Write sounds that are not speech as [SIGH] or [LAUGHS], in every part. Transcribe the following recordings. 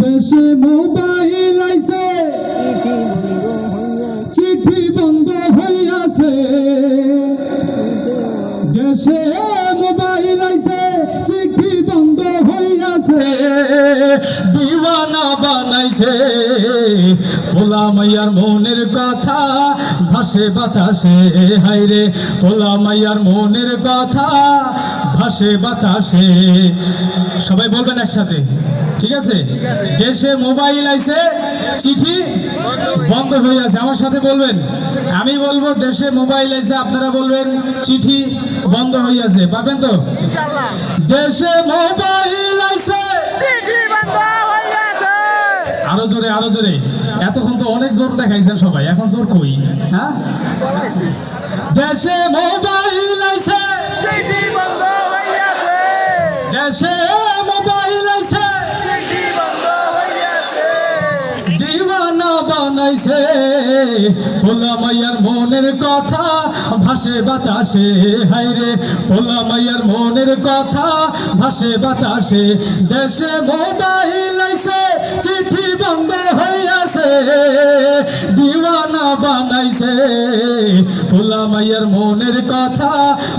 দেশে মোবাইল আইছে। চিঠি বন্ধ হইয়াছে। দেশে মোবাইল আইছে চিঠি বন্ধ হইয়াছে। দিওয়ানা বানাইছে। পোলা মাইয়ার মনের কথা ভাসে বাতাসে হাইরে পোলা মাইয়ার মনের কথা ভাসে বাতাসে। সবাই বলবেন একসাথে ঠিক আছে? দেশে মোবাইল আইছে চিঠি বন্ধ হয়ে আছে আমার সাথে বলবেন। আমি বলব দেশে মোবাইল আইছে আপনারা বলবেন চিঠি বন্ধ হয়ে আছে পাবেন তো? দেশে মোবাইল আইছে আরও জোরে আরও জোরে। এতক্ষণ তো অনেক জোর দেখাইছেন সবাই, এখন জোর কই? হ্যাঁ? দেশে মোবাইল আইছে দেশে মোবাইল আইছে দিওয়ানা বানাইছে। পোলা মাইয়ার মনের কথা ভাসে বাতাসে। হাইরে পোলা মাইয়ার মনের কথা ভাসে বাতাসে। দেশে মোবাইল আইছে চিঠি বন্ধ হইয়াছে, দিওয়ানা বানাইছে। পোলা মাইয়ার মনের কথা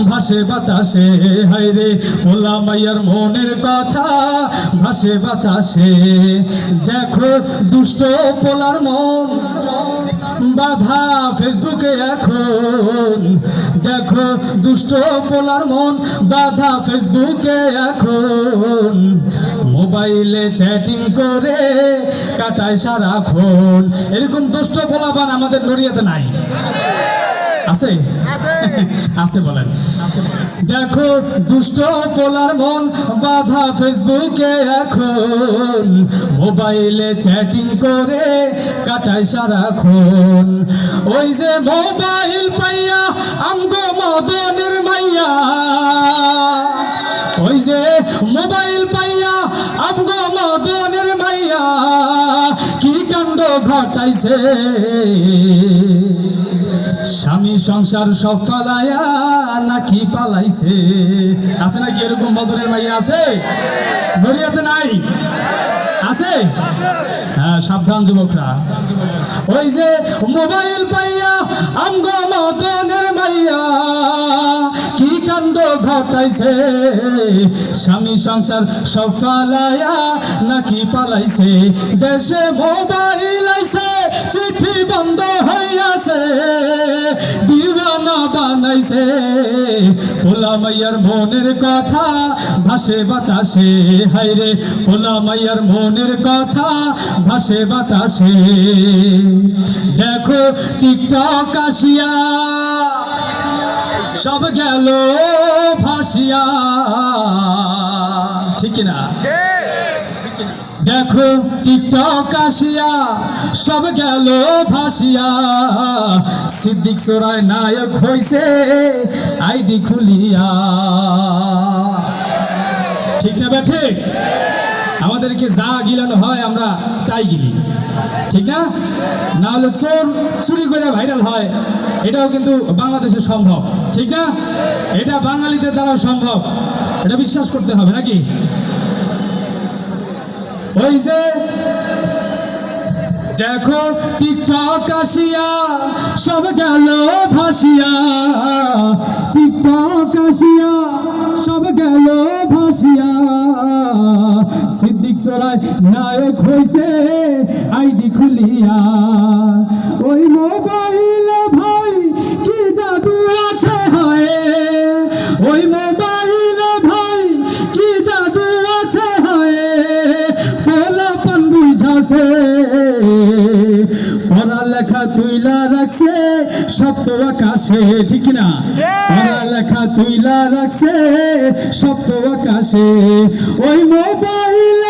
ভাসে বাতাসে হাইরে পোলা মাইয়ার মনের কথা ভাসে বাতাসে। দেখো দুষ্ট পোলার মন। বাধা ফেসবুকে এখন। দেখো দুষ্ট পোলার মন, বাধা ফেসবুকে এখন। মোবাইলে চ্যাটিং করে কাটায় সারাক্ষণ। এরকম দুষ্ট পোলাপান আমাদের নড়িয়াতে নাই। আছে? [LAUGHS] আসতে বলেন। দেখো দুষ্ট পোলার মন বাধা ফেসবুকে এখন। মোবাইলে চ্যাটিং করে কাটায় সারাক্ষণ। ওই যে মোবাইল পাইয়া আমগো মদনের মাইয়া। ওই যে মোবাইল ঘটাইছে। স্বামী সংসার সব ফালাইয়া নাকি পালাইছে। আছে নাকি এরকম বদরের মাইয়া? আছে? গড়িয়াতে নাই? আছে? হ্যাঁ সাবধান যুবকরা। ওই যে মোবাইল পাইয়া আমগো মদনের কাণ্ড ঘটাইছে স্বামী সংসার সব ফালায়া নাকি পালাইছে। দেশে মোবাইল আইছে, চিঠি বন্ধ হইয়াছে, দিওয়ানা বানাইছে। পোলা মাইয়ার মনের কথা ভাসে বাতাসে হাইরে পোলা মাইয়ার মনের কথা ভাসে বাতাসে। দেখো টিকটক আসিয়া সব গেল। ভাসিয়া। ঠিক কিনা? দেখো টিকটক আসিয়া, সব গেল ভাসিয়া। সিদ্দিক সোরায় নায়ক হইছে, আইডি খুলিয়া। ঠিক না ঠিক? আমাদেরকে যা গিলানো হয় আমরা তাই গিলি। ঠিক না? না হলে চোর চুরি করে ভাইরাল হয়। এটাও কিন্তু বাংলাদেশে সম্ভব, ঠিক না? এটা বাঙালিদের দ্বারা সম্ভব। এটা বিশ্বাস করতে হবে নাকি? ওই যে, দেখো টিকটক আসিয়া, সব গেল ভাসিয়া। টিকটক আসিয়া, সব গেল ভাসিয়া। সিদ্দিক সরাই নায়ক হইছে, আইডি খুলিয়া। পড়ালেখা তুইলা রাখছে সপ্ত আকাশে ঠিক না পড়ালেখা তুইলা রাখছে সপ্ত আকাশে। ওই মোবাইলে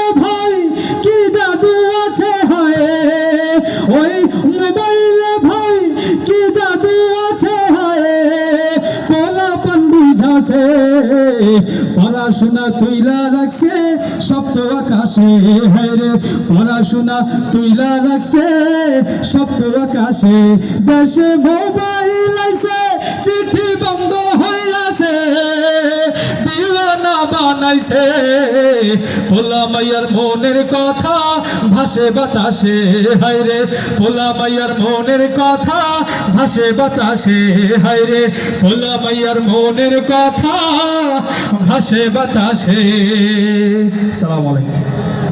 পড়াশোনা তুইলা রাখছে সপ্ত আকাশে। হায়রে পড়াশোনা তুইলা রাখছে সপ্ত আকাশে। দেশে মোবাইল বানাইছে। পোলা মাইয়ার মনের কথা ভাসে বাতাসে। হাইরে পোলা মাইয়ার মনের কথা ভাসে বাতাসে। হাইরে পোলা মাইয়ার মনের কথা ভাসে বাতাসে। সালাম আলাইকুম।